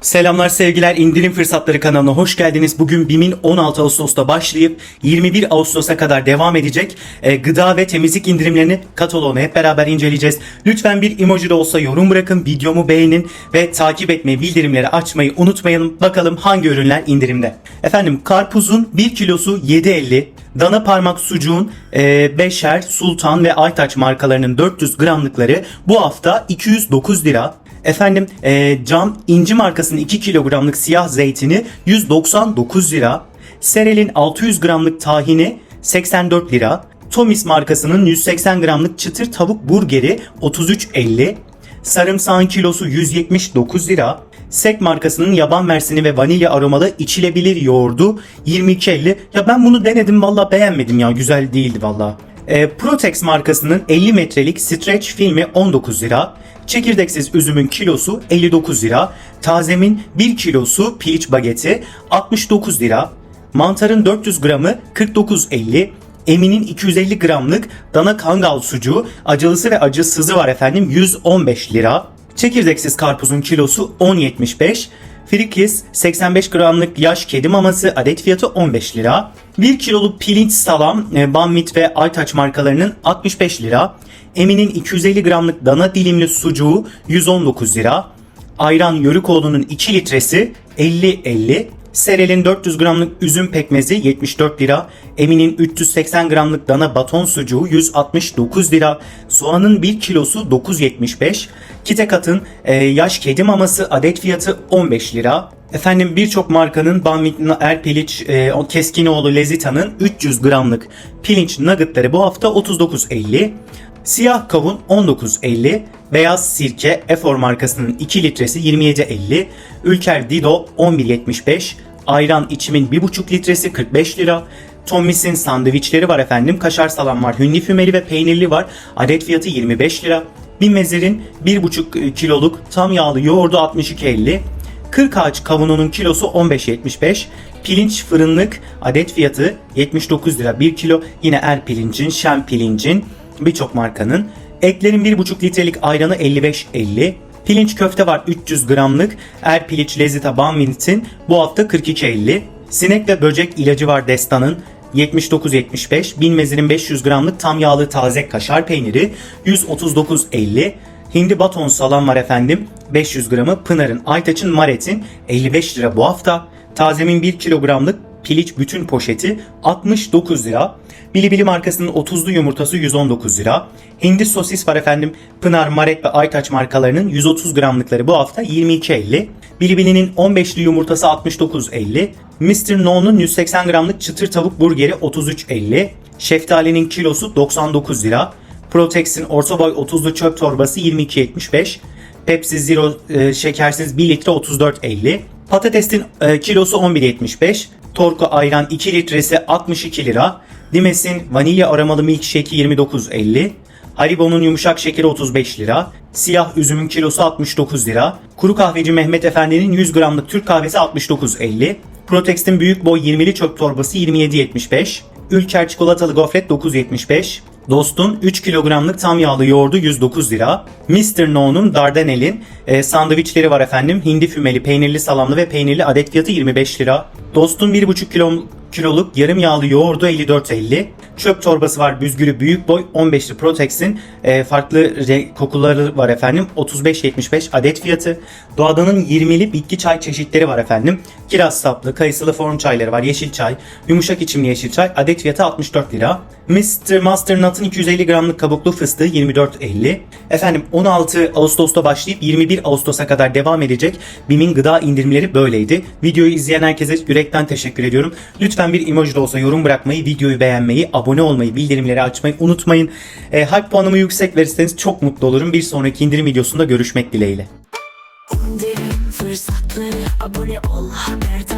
Selamlar sevgiler indirim fırsatları kanalına hoş geldiniz. Bugün BİM'in 16 Ağustos'ta başlayıp 21 Ağustos'a kadar devam edecek e, gıda ve temizlik indirimlerini kataloğunu hep beraber inceleyeceğiz. Lütfen bir emoji de olsa yorum bırakın, videomu beğenin ve takip etmeyi, bildirimleri açmayı unutmayalım. Bakalım hangi ürünler indirimde. Efendim karpuzun 1 kilosu 7.50, Dana parmak sucuğun e, Beşer, Sultan ve Aytaç markalarının 400 gramlıkları bu hafta 209 lira. Efendim e, cam inci markasının 2 kilogramlık siyah zeytini 199 lira. Serel'in 600 gramlık tahini 84 lira. Tomis markasının 180 gramlık çıtır tavuk burgeri 33.50. Sarımsağın kilosu 179 lira. Sek markasının yaban mersini ve vanilya aromalı içilebilir yoğurdu 22.50. Ya ben bunu denedim valla beğenmedim ya güzel değildi valla. E, Protex markasının 50 metrelik stretch filmi 19 lira. Çekirdeksiz üzümün kilosu 59 lira. Tazemin 1 kilosu piliç bageti 69 lira. Mantarın 400 gramı 49.50. Emin'in 250 gramlık dana kangal sucuğu acılısı ve acısızı var efendim 115 lira. Çekirdeksiz karpuzun kilosu 10.75. Frikis 85 gramlık yaş kedi maması adet fiyatı 15 lira. 1 kiloluk pirinç salam e, Banvit ve Aytaç markalarının 65 lira. Emin'in 250 gramlık dana dilimli sucuğu 119 lira. Ayran Yörükoğlu'nun 2 litresi 50-50. Serel'in 400 gramlık üzüm pekmezi 74 lira. Emin'in 380 gramlık dana baton sucuğu 169 lira. Soğanın 1 kilosu 9.75. Kitekat'ın e, yaş kedi maması adet fiyatı 15 lira. Efendim birçok markanın Banvit Erpiliç, e, o Keskinoğlu Lezita'nın 300 gramlık pirinç nuggetları bu hafta 39.50. Siyah kavun 19.50, beyaz sirke Efor markasının 2 litresi 27.50, Ülker Dido 11.75, ayran içimin 1,5 litresi 45 lira, Tommy's'in sandviçleri var efendim, kaşar salam var, hünli fümeli ve peynirli var, adet fiyatı 25 lira, Binmezir'in 1,5 kiloluk tam yağlı yoğurdu 62.50, 40 ağaç kavununun kilosu 15.75. Pirinç fırınlık adet fiyatı 79 lira 1 kilo. Yine er pirincin, şen pirincin birçok markanın. Eklerin 1,5 litrelik ayranı 55.50. Pirinç köfte var 300 gramlık. Er piliç Lezita Banvit'in bu hafta 42.50. Sinek ve böcek ilacı var Destan'ın 79.75. Binmezir'in 500 gramlık tam yağlı taze kaşar peyniri 139.50. Hindi baton salam var efendim. 500 gramı. Pınar'ın, Aytaç'ın, Maret'in 55 lira bu hafta. Tazemin 1 kilogramlık piliç bütün poşeti 69 lira. Bilibili markasının 30'lu yumurtası 119 lira. Hindi sosis var efendim. Pınar, Maret ve Aytaç markalarının 130 gramlıkları bu hafta 22.50. Bilibili'nin 15'li yumurtası 69.50. Mr. No'nun 180 gramlık çıtır tavuk burgeri 33.50. Şeftalinin kilosu 99 lira. Protex'in orta boy 30'lu çöp torbası 22.75. Pepsi Zero e, şekersiz 1 litre 34.50. Patatesin e, kilosu 11.75. Torku ayran 2 litresi 62 lira. Dimes'in vanilya aromalı milkshake'i 29.50. Haribo'nun yumuşak şekeri 35 lira. Siyah üzümün kilosu 69 lira. Kuru kahveci Mehmet Efendi'nin 100 gramlık Türk kahvesi 69.50. Protex'in büyük boy 20'li çöp torbası 27.75. Ülker çikolatalı gofret 9.75. Dost'un 3 kilogramlık tam yağlı yoğurdu 109 lira. Mr. No'nun Dardanel'in e, sandviçleri var efendim. Hindi fümeli, peynirli salamlı ve peynirli adet fiyatı 25 lira. Dost'un 1,5 kilo, kiloluk yarım yağlı yoğurdu 54.50. Çöp torbası var büzgülü büyük boy 15'li Protex'in e, farklı kokuları var efendim 35.75 adet fiyatı. Doğadanın 20'li bitki çay çeşitleri var efendim. Kiraz saplı, kayısılı form çayları var, yeşil çay, yumuşak içimli yeşil çay adet fiyatı 64 lira. Mr. Master Nut'ın 250 gramlık kabuklu fıstığı 24.50. Efendim 16 Ağustos'ta başlayıp 21 Ağustos'a kadar devam edecek BİM'in gıda indirimleri böyleydi. Videoyu izleyen herkese yürekten teşekkür ediyorum. Lütfen bir emoji de olsa yorum bırakmayı, videoyu beğenmeyi, abone olmayı, bildirimleri açmayı unutmayın. E, hype puanımı yüksek verirseniz çok mutlu olurum. Bir sonraki indirim videosunda görüşmek dileğiyle. Abone ol haberdar